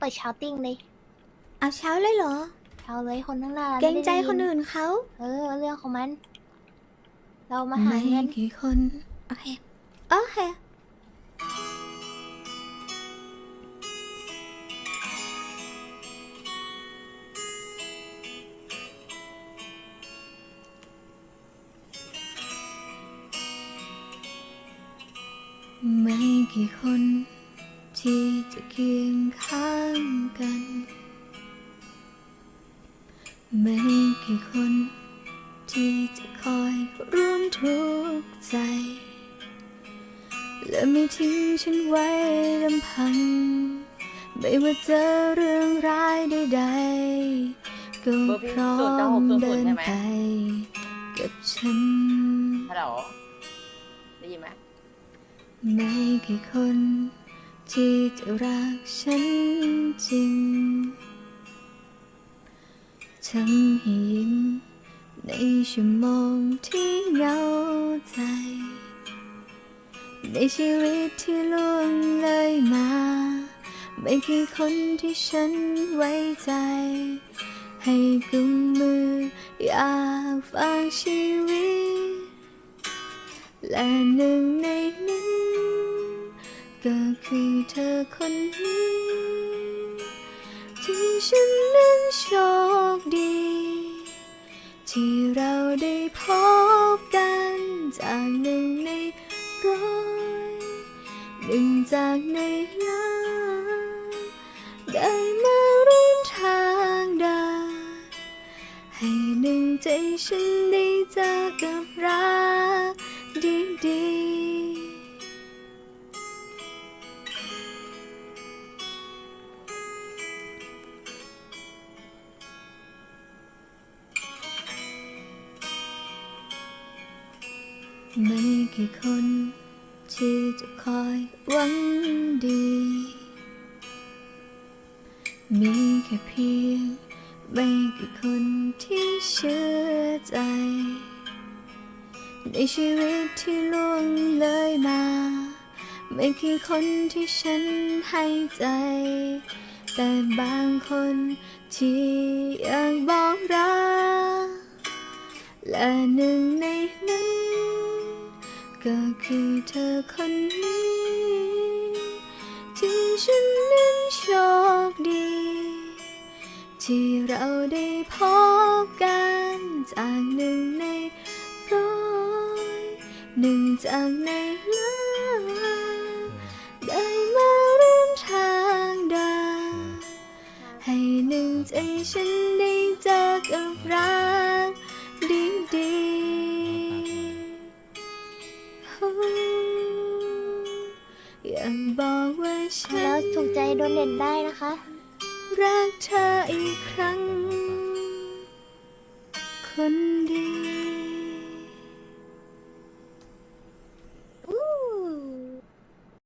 เปิดชาวติ้งเลยเอาเช้าเลยเหรอชาวเลยคนทั้างหน้าเกรงใจไม่ได้ยิคนอื่นเขา เออ เรื่องของมัน เรามาหาไม่เงินกี่คน โอเค โอเคไม่กี่คน ที่จะเคียงข้างกัน ไม่กี่คน ที่จะคอยร่วมทุกข์ใจ และไม่ทิ้งฉันไว้ลำพัง ไม่ว่าเจอเรื่องร้ายใดๆก็พร้อมเดินไปกับฉันฮัลโหลได้ยินไหมไม่กี่คน ที่จะรักฉันจริงทำให้ยิ้มในชั่วโมงที่เหงาใจ ในชีวิตที่ล่วงเลยมา ไม่กี่คนที่ฉันไว้ใจ ให้กุมมืออยากฝากชีวิต และหนึ่งในนั้น ก็คือเธอคนนี้ ที่ฉันนั้นโชคดี ที่เราได้พบกันจากหนึ่งในร้อยหนึ่งจากในล้านได้มาร่วมทางเดินให้หนึ่งใจฉันได้เจอกับรักดีๆ ไม่กี่คน ที่จะคอยหวังดี มีแค่เพียง ไม่กี่คนที่เชื่อใจ ในชีวิตที่ล่วงเลยมา ไม่กี่คนที่ฉันให้ใจ แต่บางคนที่ยากบอกรักและหนึ่งในนั้น ก็คือเธอคนนี้ ที่ฉันนั้นโชคดี ที่เราได้พบกันจากหนึ่งในร้อยหนึ่งจากในล้านได้มาร่วมทางเดินให้หนึ่งใจฉันได้เจอกับรัก บอกว่าฉัแล้วนถูกใจโดนเด่นได้นะคะ รักเธออีกครั้ง คนดี